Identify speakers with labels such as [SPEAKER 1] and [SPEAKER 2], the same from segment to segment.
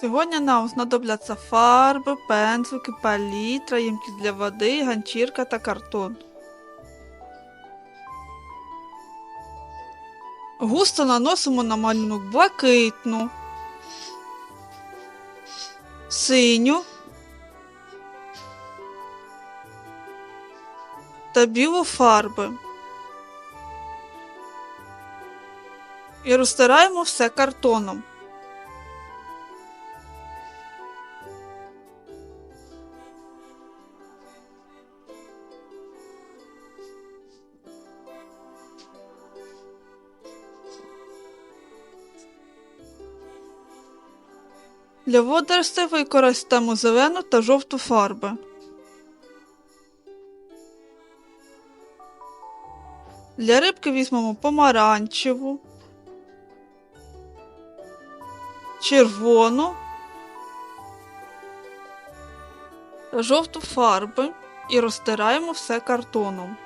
[SPEAKER 1] Сьогодні нам знадобляться фарби, пензлики, палітра, ємкість для води, ганчірка та картон. Густо наносимо на малюнок блакитну, синю та білу фарби. І розтираємо все картоном. Для водоростей використаємо зелену та жовту фарби. Для рибки візьмемо помаранчеву, червону та жовту фарби і розтираємо все картоном.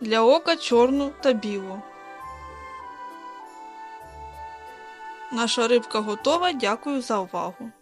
[SPEAKER 1] Для ока чорну та білу. Наша рибка готова. Дякую за увагу.